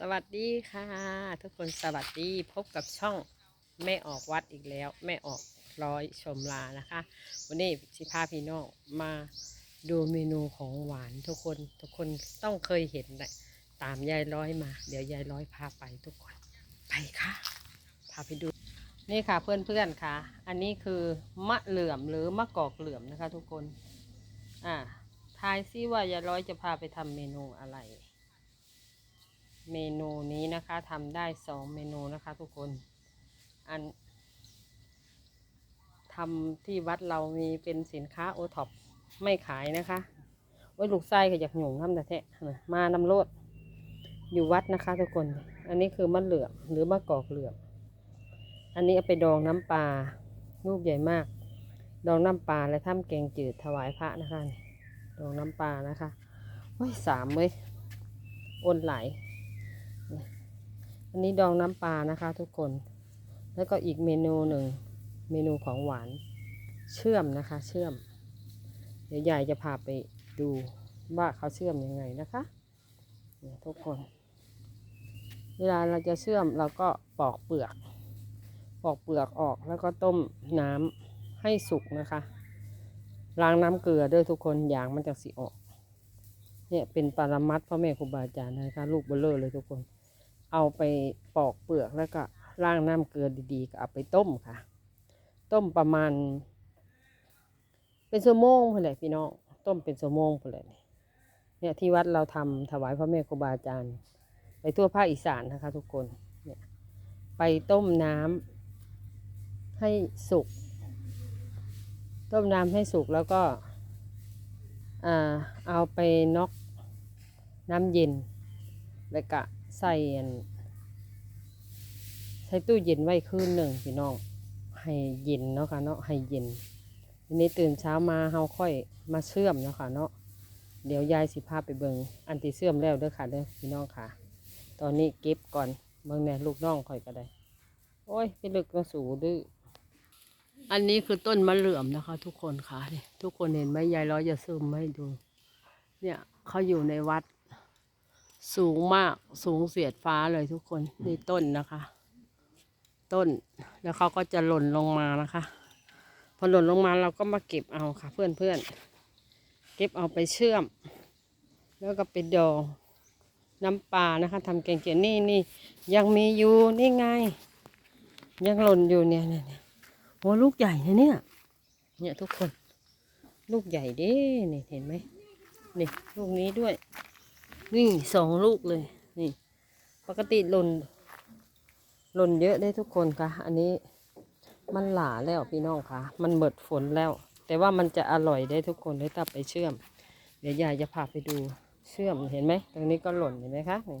สวัสดีค่ะ ทุกคนสวัสดีพบกับช่องแม่ออกวัดอีกแล้ว แม่ออกร้อยชมลานะคะ วันนี้ชิพาพี่น้องมาดูเมนูของหวานทุกคนทุกคนต้องเคยเห็นแหละตามยายร้อยมา เดี๋ยวยายร้อยพาไปทุกคนไปค่ะ พาไปดู นี่ค่ะเพื่อนๆค่ะ อันนี้คือมะเหลื่อมหรือมะกอกเหลื่อมนะคะ ทุกคน อ่าทายซิว่ายายร้อยจะพาไปทำเมนูอะไร เมนูนี้นะคะทำได้สองเมนูนะคะทุกคน อันทำที่วัดเรามีเป็นสินค้าโอท็อปไม่ขายนะคะไว้ลูกไส้ก็อยากหยุ่งทำแต่แทะมานำโลดอยู่วัดนะคะทุกคน อันนี้คือมะเหลือมหรือมะกอกเหลือมอันนี้เอาไปดองน้ำปลาลูกใหญ่มาก ดองน้ำปลาและทำแกงจืดถวายพระนะคะ ดองน้ำปลานะคะโอ้ยสามเว้ย อ้นไหล อันนี้ดองน้ำปลานะคะทุกคน แล้วก็อีกเมนูหนึ่งเมนูของหวานเชื่อมนะคะ เชื่อม เดี๋ยวยายจะพาไปดูว่าเขาเชื่อมยังไงนะคะเนี่ยทุกคน เวลาเราจะเชื่อมเราก็ปอกเปลือก ปอกเปลือกออกแล้วก็ต้มน้ำให้สุกนะคะล้างน้ำเกลือด้วยทุกคนอย่างมันจะสิออก เนี่ยเป็นปรมัดพ่อแม่ครูบาอาจารย์นะคะ ลูกเบลเลอร์เลยทุกคน เอาไปปอกเปลือกแล้วก็ล้างน้ำเกลือดีๆก็เอาไปต้มค่ะ ต้มประมาณ เป็นชั่วโมงพอแหละพี่น้องต้มเป็นชั่วโมงพอแหละเนี่ยที่วัดเราทำถวายพระแม่ครูบาอาจารย์ ไปทั่วภาคอีสานนะคะ ทุกคนเนี่ยไปต้มน้ำให้สุก ต้มน้ำให้สุกแล้วก็อเอาไปน็อกน้ำเย็นแล้วก็ ใส่ใส่ตู้เย็นไว้คืนหนึ่งพี่น้อง ให้เย็นเนาะค่ะเนาะให้เย็นทีนี้ตื่นเช้ามาเฮาค่อยมาเชื่อมเนาะค่ะเนาะเดี๋ยวยายสิพาไปเบิงอันที่เชื่อมแล้วเด้อค่ะเด้อพี่น้องค่ะ ตอนนี้เก็บก่อนเบิ่งแน่ลูกน้องค่อยก็ได้ โอ้ยพี่ลึกก็สูดื้ออันนี้คือต้นมะเหลื่อมนะคะ ทุกคนค่ะทุกคนเห็นไหมยายร้อยจะซูมให้ดู เนี่ยเขาอยู่ในวัด สูงมากสูงเสียดฟ้าเลยทุกคนนี่ต้นนะคะ ต้นแล้วเขาก็จะหล่นลงมานะคะ พอหล่นลงมาเราก็มาเก็บเอาค่ะ เพื่อนเพื่อนเก็บเอาไปเชื่อม แล้วก็ไปดองน้ำปลานะคะทำแกงเขียวนี่นี่ยังมีอยู่นี่ไง ยังหล่นอยู่เนี่ยเนี่ยโอ้ลูกใหญ่นะเนี่ย เนี่ยทุกคน ลูกใหญ่เด้นี่เห็นไหมนี่ลูกนี้ด้วย นี่สองลูกเลย นี่ ปกติหล่นหล่นเยอะได้ทุกคนค่ะ อันนี้มันหลาแล้วพี่น้องค่ะ มันเบิดฝนแล้ว แต่ว่ามันจะอร่อยได้ทุกคนได้ตับไปเชื่อม เดี๋ยวยายจะพาไปดูเชื่อมเห็นไหมตรงนี้ก็หล่นเห็นไหมคะนี่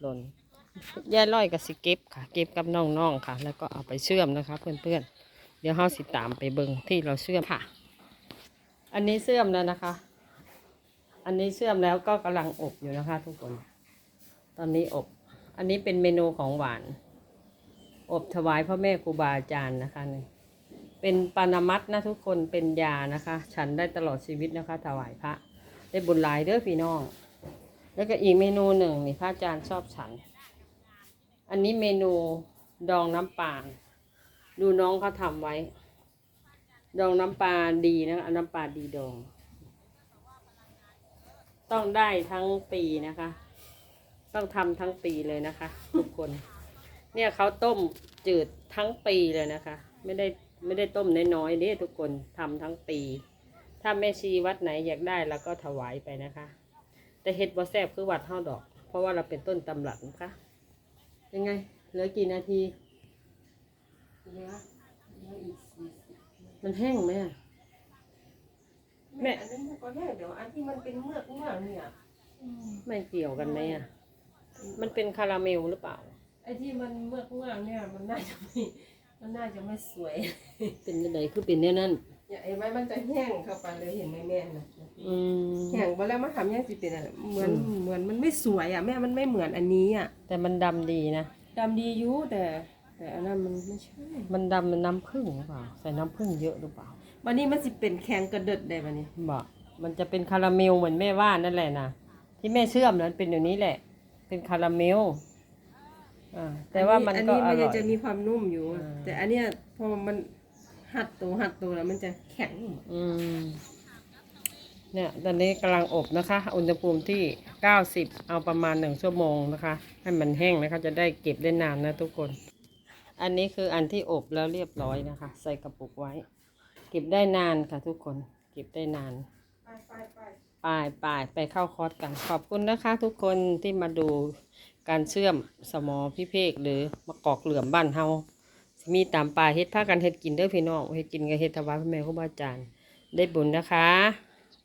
หล่นยายร้อยกับสิเก็บค่ะ เก็บกับน้องๆค่ะ แล้วก็เอาไปเชื่อมนะคะ เพื่อนๆเดี๋ยวเฮาสิตามไปเบิงที่เราเชื่อมค่ะ อันนี้เชื่อมแล้วนะคะ อันนี้เชื่อมแล้วก็กำลังอบอยู่นะคะ ทุกคน ตอนนี้อบ อันนี้เป็นเมนูของหวาน อบถวายพ่อแม่ครูบาอาจารย์นะคะนี่เป็นปานามัตนะทุกคนเป็นยานะคะ ฉันได้ตลอดชีวิตนะคะ ถวายพระ ได้บุญหลายเด้อพี่น้อง แล้วก็อีกเมนูหนึ่งนี่พระอาจารย์ชอบฉัน อันนี้เมนูดองน้ำปลาดูน้องเขาทำไว้ ดองน้ำปลาดีนะคะเอาน้ำปลาดีดอง ต้องได้ทั้งปีนะคะ ต้องทำทั้งปีเลยนะคะ ทุกคน เนี่ยเขาต้มจืดทั้งปีเลยนะคะ ไม่ได้ไม่ได้ต้มน้อยๆนี่ทุกคนทำทั้งปี ถ้าแม่ชีวัดไหนอยากได้เราก็ถวายไปนะคะ แต่เห็ดบอแซบคือวัดเท่าดอก เพราะว่าเราเป็นต้นตำรับนะคะยังไง เหลือกี่นาที เหลือเหลืออีกสี่สิบมันแห้งไหมอะ แม่ อันนี้มันก็แห้งเดี๋ยวอันที่มันเป็นเมือกเมือกเนี่ยไม่เกี่ยวกันไหมอะมันเป็นคาราเมลหรือเปล่า ไอ้ที่มันเมือกเมือกเนี่ยมันน่าจะไม่มันน่าจะไม่สวยเป็นยังไงคือเป็นเนี่ยนั่นเนี่ยไอ้ไม้มันจะแห้งเข้าไปเลยเห็นไหมแม่นะอืมแห้งไปแล้วมาทำยังสิเป็นอะไรเหมือนเหมือนมันไม่สวยอะแม่มันไม่เหมือนอันนี้อะแต่มันดำดีนะ ดำดีอยู่แต่ แต่อันนั้นมันไม่ใช่มันดำมันน้ำผึ้งหรือเปล่า ใส่น้ำผึ้งเยอะหรือเปล่า วันนี้มันสิเป็นแข็งกระเดิดได้บันนี้บอกมันจะเป็นคาราเมลเหมือนแม่ว่านั่นแหละนะที่แม่เชื่อมนั้นเป็นอย่างนี้แหละเเป็นคาราเมลอ่าแต่ว่ามันอันก็นี้อมันร่ยัองยจะมีความนุ่มอยู่ อ่า แต่อันเนี้ยพอมันหัดตัวหัดตัวแล้วมันจะแข็งอืมเนี่ยตอนนี้กำลังอบนะคะ อุณหภูมิที่ 90 เอาประมาณหนึ่งชั่วโมงนะคะ ให้มันแห้งนะคะ จะได้เก็บได้นานนะทุกคน อันนี้คืออันที่อบแล้วเรียบร้อยนะคะ ใส่กระปุกไว้ เก็บได้นานค่ะทุกคน เก็บได้นานไปไปไปไปไปไปเข้าคอร์สกัน ขอบคุณนะคะ ทุกคนที่มาดูการเชื่อมสมอพิเภกหรือมะกอกเหลื่อมบ้านเฮามีตามป่าเฮ็ดผ้ากันเฮ็ดกินเด้อพี่น้องเฮ็ดกินกับเฮ็ดถวายพระแม่ครูบาอาจารย์ได้บุญนะคะ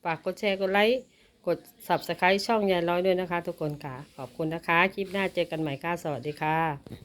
ฝากกดแชร์กดไลค์กด subscribe ช่องยายร้อยด้วยนะคะ ทุกคนค่ะ ขอบคุณนะคะ คลิปหน้าเจอกันใหม่ค่ะ สวัสดีค่ะ